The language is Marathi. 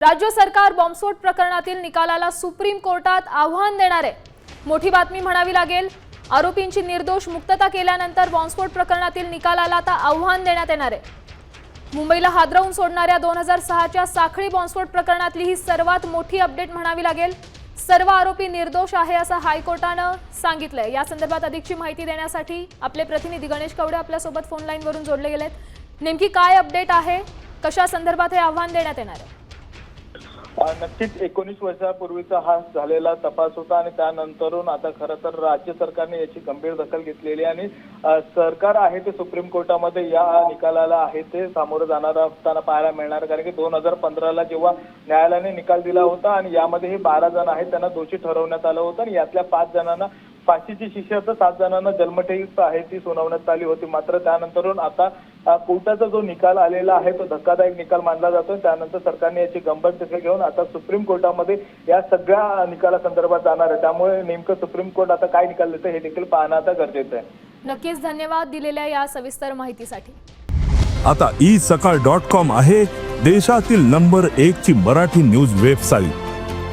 राज्य सरकार बॉम्बस्फोट प्रकरणातील निकालाला सुप्रीम कोर्टात आव्हान देणार. आहे मोठी बातमी म्हणावी लागेल आरोपींची निर्दोष मुक्तता केल्यानंतर बॉम्बस्फोट प्रकरणातील निकालाला आता आव्हान देण्यात येणार आहे. मुंबईला हादरवून सोडणाऱ्या दोन हजार सहाच्या साखळी बॉम्बस्फोट प्रकरणातली ही सर्वात मोठी अपडेट म्हणावी लागेल. सर्व आरोपी निर्दोष आहे असं हायकोर्टानं सांगितलंय. या संदर्भात अधिकची माहिती देण्यासाठी आपले प्रतिनिधी गणेश कवडे आपल्यासोबत फोन लाईनवरून जोडले गेलेत. नेमकी काय अपडेट आहे? कशा संदर्भात हे आव्हान देण्यात येणार आहे? नक्कीच एकोणीस वर्षापूर्वीचा हा झालेला तपास होता आणि त्यानंतरून आता खरं तर राज्य सरकारने याची गंभीर दखल घेतलेली आहे आणि सरकार आहे ते सुप्रीम कोर्टामध्ये या निकालाला आहे ते सामोरं जाणार असताना पाहायला मिळणार. कारण की दोन हजार पंधराला जेव्हा न्यायालयाने निकाल दिला होता आणि यामध्ये हे बारा जण आहेत त्यांना दोषी ठरवण्यात आलं होतं आणि यातल्या पाच जणांना फाशीची शिक्षा तर सात जणांना जन्मठेप आहे ती सुनावण्यात आली होती. मात्र त्यानंतरून आता कोर्टाचा जो निकाल आलेला आहे तो धक्कादायक निकाल मानला जातो त्यानंतर सरकारने याची गंभीर दखल घेऊन आता सुप्रीम कोर्टामध्ये या सगळ्या निकालासंदर्भात जाणार आहे. त्यामुळे नेमकं सुप्रीम कोर्ट आता काय निकाल देतं हे देखील पाहणं आता गरजेचं आहे. नक्कीच धन्यवाद दिलेल्या या सविस्तर माहितीसाठी. आता ई सकाळ डॉट कॉम आहे देशातील नंबर एक ची मराठी न्यूज वेबसाईट.